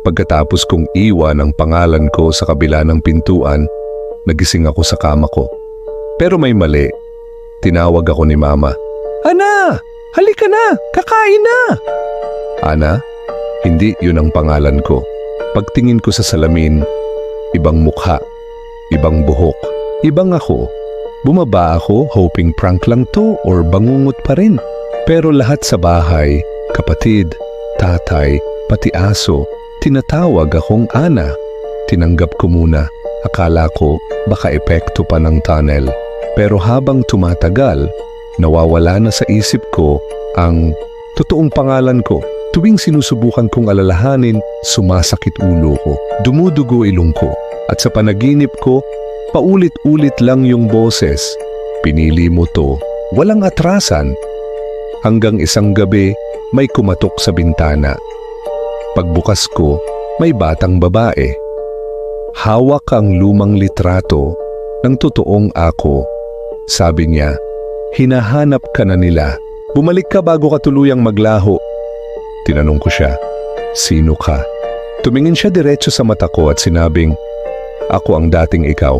Pagkatapos kong iwan ang pangalan ko sa kabila ng pintuan, nagising ako sa kama ko. Pero may mali. Tinawag ako ni Mama. Ana! Halika na! Kakain na! Ana? Hindi yun ang pangalan ko. Pagtingin ko sa salamin, ibang mukha, ibang buhok, ibang ako. Bumaba ako hoping prank lang to or bangungot pa rin. Pero lahat sa bahay, kapatid, tatay, pati aso, tinatawag akong Ana. Tinanggap ko muna. Akala ko baka epekto pa ng tunnel. Pero habang tumatagal, nawawala na sa isip ko ang totoong pangalan ko. Tuwing sinusubukan kong alalahanin, sumasakit ulo ko, dumudugo ilong ko. At sa panaginip ko, paulit-ulit lang yung boses. Pinili mo to, walang atrasan. Hanggang isang gabi, may kumatok sa bintana. Pagbukas ko, may batang babae. Hawak ang lumang litrato ng totoong ako. Sabi niya, hinahanap ka na nila. Bumalik ka bago ka tuluyang maglaho. Tinanong ko siya, sino ka? Tumingin siya diretso sa mata ko at sinabing, ako ang dating ikaw.